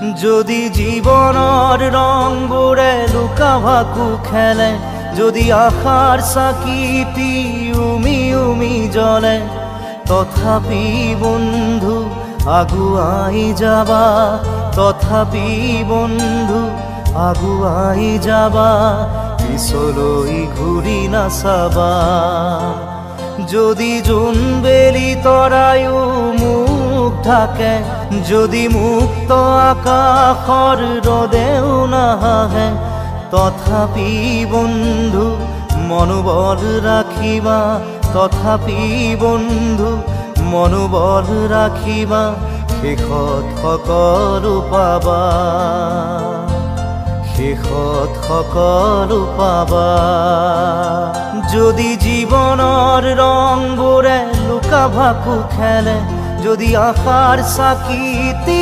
যদি জীবনৰ ৰংবোৰে লুকা ভাকু খেলে, যদি আশাৰ চাকিটি উমি উমি জ্বলে তথাপি বন্ধু আগুৱাই যাবা, তথাপি বন্ধু আগুৱাই যাবা পিছলৈ ঘূৰি নাচাবা। যদি জোনবেলি তৰায়ো ঢাকে যদি মুক্ত আকাশৰ ৰদেও নাহে, তথাপি বন্ধু মনোবল ৰাখিবা তথাপি বন্ধু মনোবল ৰাখিবা শেষত সকলো পাবা, শেষত সকলো পাবা। যদি জীৱনৰ ৰংবোৰে লুকা ভাকু খেলে যদি আফার সাকিতে